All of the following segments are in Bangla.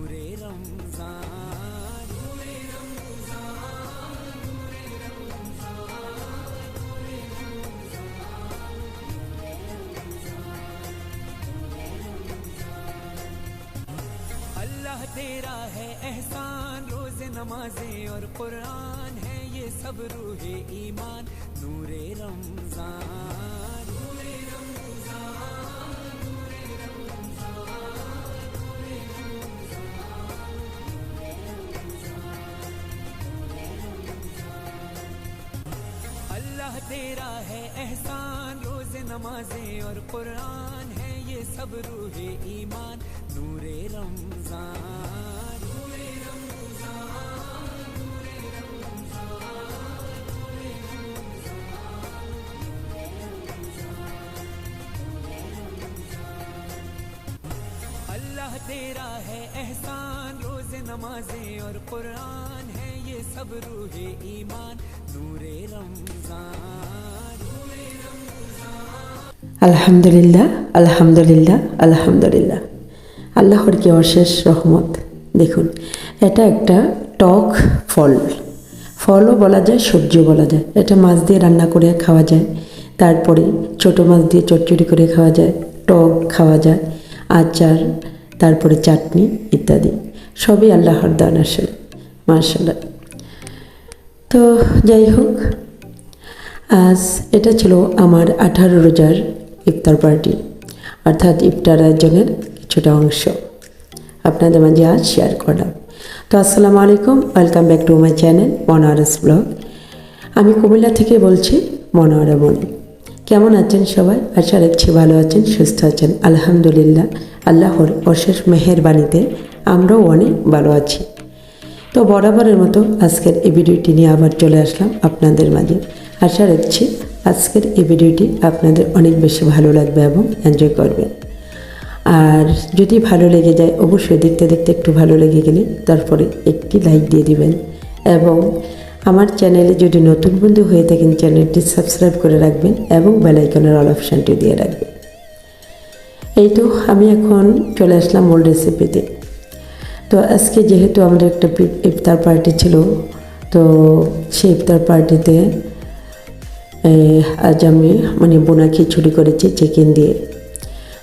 नूरे रमज़ान। अल्लाह तेरा है एहसान, रोज नमाजें और कुरान है ये सब रूहे ईमान, नूरे रमज़ान। तेरा है एहसान, रोज नमाजें और कुरान है ये सब रूहे ईमान। नूरे रमज़ान अल्लाह तेरा है एहसान, रोज नमाजें और कुरान है ये सब रूहे ईमान। আলহামদুলিল্লাহ আলহামদুলিল্লাহ আলহামদুলিল্লাহ। আল্লাহর কি অশেষ রহমত? দেখুন, এটা একটা টক ফল। ফলও বলা যায়, সবজিও বলা যায়। এটা মাছ দিয়ে রান্না করে খাওয়া যায়। তারপরে ছোট মাছ দিয়ে চটচড়ি করে খাওয়া যায়, টক খাওয়া যায়, আচার, তারপরে চাটনি ইত্যাদি। সবই আল্লাহর দান আসলে মার্শাল্লাহ তো যাই হোক, আজ এটা ছিল আমার আঠারো রোজার ইফতার পার্টি, অর্থাৎ ইফতার আয়োজনের কিছুটা অংশ আপনাদের মাঝে আজ শেয়ার করলাম। তো আসসালামু আলাইকুম welcome back to my channel Monowara's blog আমি কুমিল্লা থেকে বলছি মনোয়ারা মনি কেমন আছেন সবাই? আশা রাখছি ভালো আছেন, সুস্থ আছেন। আলহামদুলিল্লাহ, আল্লাহর অশেষ মেহেরবাণীতে আমরাও অনেক ভালো আছি। তো বরাবরের মতো আজকের এই ভিডিওটি নিয়ে আবার চলে আসলাম আপনাদের মাঝে। আশা রাখছি আজকের এই ভিডিওটি আপনাদের অনেক বেশি ভালো লাগবে এবং এনজয় করবেন। আর যদি ভালো লেগে যায়, অবশ্যই দেখতে দেখতে একটু ভালো লেগে গেলে তারপরে একটি লাইক দিয়ে দিবেন। এবং আমার চ্যানেলে যদি নতুন বন্ধু হয়ে থাকেন, চ্যানেলটি সাবস্ক্রাইব করে রাখবেন এবং বেলাইকনের অল অপশানটি দিয়ে রাখবেন। এই তো আমি এখন চলে আসলাম মূল রেসিপিতে তো আজকে যেহেতু আমাদের একটা ইফতার পার্টি ছিল, তো সেই ইফতার পার্টিতে আজ আমি মানে বোনা খিচুড়ি করেছি চিকেন দিয়ে।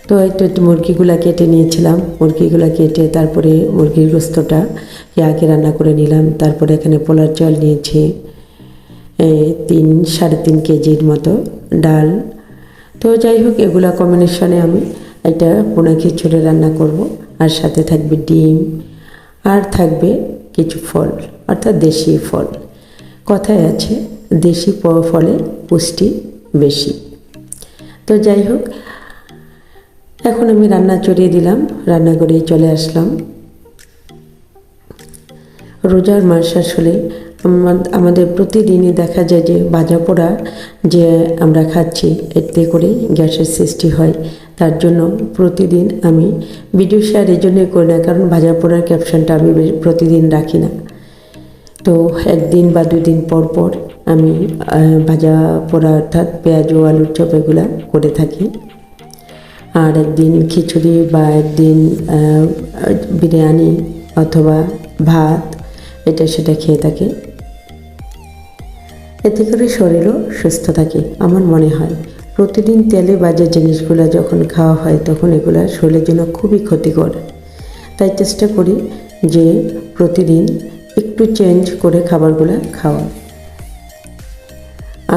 তো একটু মুরগিগুলা কেটে নিয়েছিলাম, মুরগিগুলো কেটে তারপরে মুরগির গোস্তটা আগে রান্না করে নিলাম, তারপরে এখানে পোলার জল নিয়েছি তিন, সাড়ে তিন কেজির মতো ডাল। তো যাই হোক, এগুলা কম্বিনেশনে আমি এটা পোনা খিচুড়ি রান্না করব, আর সাথে থাকবে ডিম আর থাকবে কিছু ফল, অর্থাৎ দেশি ফল। কথায় আছে, দেশি ফলে পুষ্টি বেশি। তো যাই হোক, এখন আমি রান্না চড়িয়ে দিলাম, রান্না করেই চলে আসলাম। রোজার মাস আসলে আমাদের প্রতিদিনই দেখা যায় যে বাজা পোড়া যে আমরা খাচ্ছি, এতে করে গ্যাসের সৃষ্টি হয়। তার জন্য প্রতিদিন আমি ভিডিও শেয়ার এই জন্যই করি না, কারণ ভাজা পোড়ার ক্যাপশনটা আমি প্রতিদিন রাখি না। তো একদিন বা দুই দিন পর পর আমি ভাজা পোড়া অর্থাৎ পেঁয়াজ ও আলুর চপ এগুলো করে থাকি। আর একদিন খিচুড়ি বা একদিন বিরিয়ানি অথবা ভাত, এটা সেটা খেয়ে থাকে। এতে করে শরীরও সুস্থ থাকে, আমার মনে হয়। প্রতিদিন তেলে বাজে জিনিসগুলো যখন খাওয়া হয়, তখন এগুলো শরীরের জন্য খুবই ক্ষতিকর। তাই চেষ্টা করি যে প্রতিদিন একটু চেঞ্জ করে খাবারগুলো খাওয়া।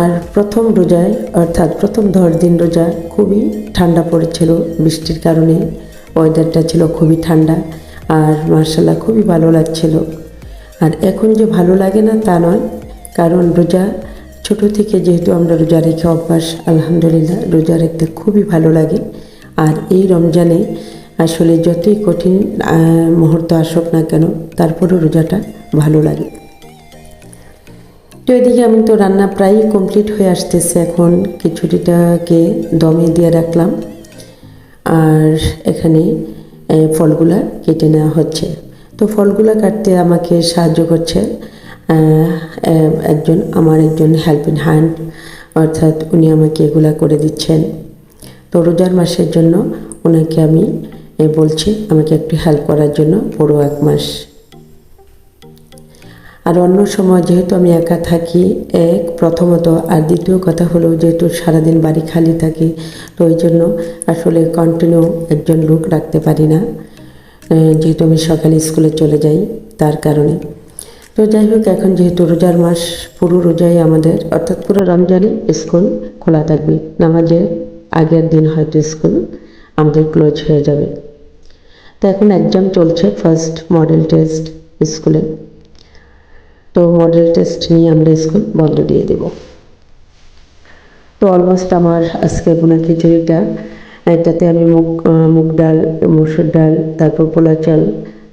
আর প্রথম রোজায়, অর্থাৎ প্রথম দশ দিন রোজা খুবই ঠান্ডা পড়েছিল। বৃষ্টির কারণে ওয়েদারটা ছিল খুবই ঠান্ডা আর মার্শাল্লাহ খুবই ভালো লাগছিল। আর এখন যে ভালো লাগে না তা নয়, কারণ রোজা ছোট থেকে যেহেতু আমরা রোজা রেখে অভ্যাস, আলহামদুলিল্লাহ, রোজা রাখতে খুবই ভালো লাগে। আর এই রমজানে আসলে যতই কঠিন মুহূর্ত আসুক না কেন, তারপরেও রোজাটা ভালো লাগে। তো এদিকে আমি তো রান্না প্রায় কমপ্লিট হয়ে আসতেছে এখন খিচুড়িটাকে দমে দিয়ে রাখলাম। আর এখানে ফলগুলা কেটে নেওয়া হচ্ছে। তো ফলগুলা কাটতে আমাকে সাহায্য করছে একজন, আমার একজন হেল্পিং হ্যান্ড অর্থাৎ উনি আমাকে এগুলা করে দিচ্ছেন। তো রোজার মাসের জন্য ওনাকে আমি বলছি আমাকে একটু হেল্প করার জন্য পুরো এক মাস। আর অন্য সময় যেহেতু আমি একা থাকি এক প্রথমত আর দ্বিতীয় কথা হলো যেহেতু সারাদিন বাড়ি খালি থাকি, তো ওই জন্য আসলে কন্টিনিউ একজন লোক রাখতে পারি না। যেহেতু আমি সকালে স্কুলে চলে যাই, তার কারণে। তো যাই হোক, এখন যেহেতু রোজার মাস, পুরো রোজাই আমাদের, অর্থাৎ পুরো রমজানে স্কুল খোলা থাকবে। নামাজের আগের দিন হয়তো স্কুল আমাদের ক্লোজ হয়ে যাবে। তো এখন এক্সাম চলছে ফার্স্ট মডেল টেস্ট স্কুলে। তো মডেল টেস্ট নিয়ে আমরা স্কুল বন্ধ দিয়ে দেব। তো অলমোস্ট আমার আজকে বোনা খিচুড়িটা, এটাতে আমি মুগ মুগ ডাল, মসুর ডাল, তারপর পোলা চাল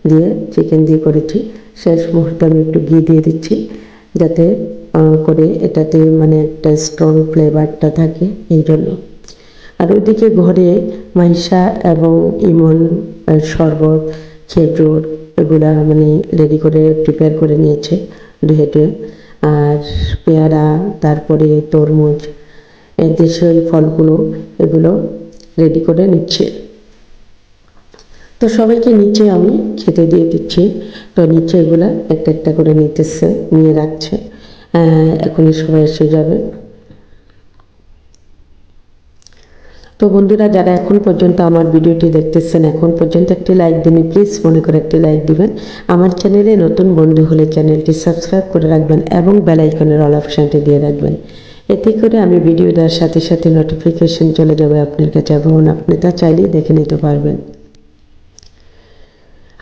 দিয়ে চিকেন দিয়ে করেছি। শেষ মুহূর্তে আমি একটু ঘি দিয়ে দিচ্ছি, যাতে করে এটাতে মানে একটা স্ট্রং ফ্লেভারটা থাকে এই জন্য। আর ওইদিকে ঘরে মাইশা এবং ইমন শরবত, খেজুর এগুলা মানে রেডি করে প্রিপেয়ার করে নিয়েছে ধুয়ে টুয়ে আর পেয়ারা, তারপরে তরমুজ, এই দেশীয় ফলগুলো এগুলো রেডি করে নিচ্ছে। তো সবাইকে নিচে আমি খেতে দিয়ে দিচ্ছি। তো নিচে এগুলা একটা একটা করে নিতেছে, নিয়ে রাখছে। এখনই সবাই এসে যাবে। তো বন্ধুরা, যারা এখন পর্যন্ত আমার ভিডিওটি দেখতেছেন, এখন পর্যন্ত একটি লাইক দিন প্লিজ মনে করে একটি লাইক দিবেন। আমার চ্যানেলে নতুন বন্ধু হলে চ্যানেলটি সাবস্ক্রাইব করে রাখবেন এবং বেল আইকনের অল অপশানটি দিয়ে রাখবেন। এতে করে আমি ভিডিও দেওয়ার সাথে সাথে নোটিফিকেশন চলে যাবে আপনার কাছে এবং আপনি তা চাইলেই দেখে নিতে পারবেন।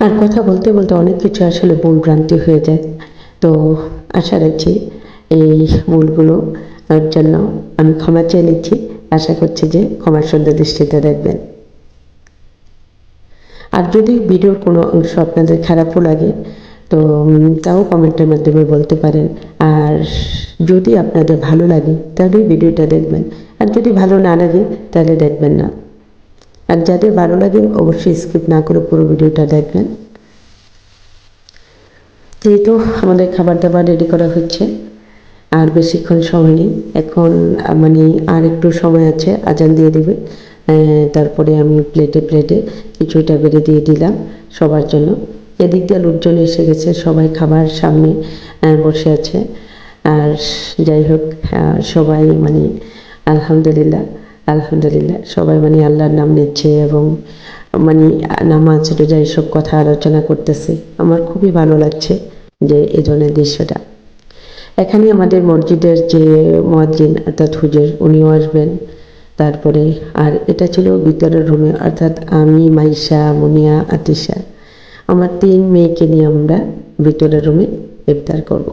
আর কথা বলতে বলতে অনেক কিছু আসলে ভুল ভ্রান্তি হয়ে যায়। তো আশা রাখছি এই ভুলগুলো জন্য আমি ক্ষমা চেয়ে নিচ্ছি। আশা করছি যে ক্ষমার সুন্দর দৃষ্টিতে দেখবেন। আর যদি ভিডিওর কোনো অংশ আপনাদের খারাপও লাগে, তো তাও কমেন্টের মাধ্যমে বলতে পারেন। আর যদি আপনাদের ভালো লাগে, তাহলে ভিডিওটা দেখবেন। আর যদি ভালো না লাগে, তাহলে দেখবেন না। আর যাদের ভালো লাগে অবশ্যই স্কিপ না করে পুরো ভিডিওটা দেখবেন। যেহেতু আমাদের খাবার দাবার রেডি করা হচ্ছে, আর বেশিক্ষণ সময় নেই, এখন মানে আর একটু সময় আছে, আজান দিয়ে দেবে। তারপরে আমি প্লেটে প্লেটে কিছুটা বেড়ে দিয়ে দিলাম সবার জন্য। এদিক দিয়ে লোকজন এসে গেছে, সবাই খাবার সামনে বসে আছে। আর যাই হোক সবাই মানে আলহামদুলিল্লাহ। আলহামদুলিল্লাহ, সবাই মানে আল্লাহর নাম নিচ্ছে এবং মানে নামাজ, রোজা এসব কথা আলোচনা করতেছে। আমার খুবই ভালো লাগছে যে এই ধরনের দৃশ্যটা। এখানে আমাদের মসজিদের যে মসজিদ অর্থাৎ হুজুর, উনিও আসবেন। তারপরে আর এটা ছিল ভিতরের রুমে, অর্থাৎ আমি, মাইশা, মুনিয়া, আতিশা। আমার তিন মেয়েকে নিয়ে আমরা ভিতরের রুমে ইফতার করব।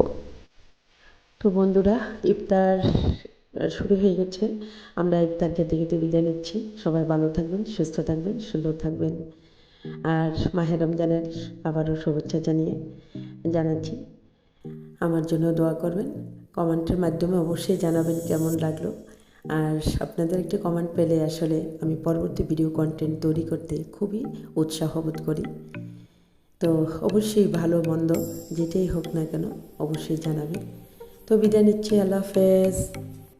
তো বন্ধুরা, ইফতার শুরু হয়ে গেছে। আমরা ইফতার খেতে খেতে বিদায় নিচ্ছি। সবাই ভালো থাকবেন, সুস্থ থাকবেন, সুন্দর থাকবেন। আর মাহের রমজানের আবারও শুভেচ্ছা জানিয়ে জানাচ্ছি। আমার জন্য দোয়া করবেন। কমেন্টের মাধ্যমে অবশ্যই জানাবেন কেমন লাগল। আর আপনাদের একটি কমেন্ট পেলে আসলে আমি পরবর্তী ভিডিও কন্টেন্ট তৈরি করতে খুবই উৎসাহ বোধ করি। তো অবশ্যই ভালো, মন্দ, যেটাই হোক না কেন অবশ্যই জানাবেন। তো বিদায় নিচ্ছি, আল্লাহ হাফেজ।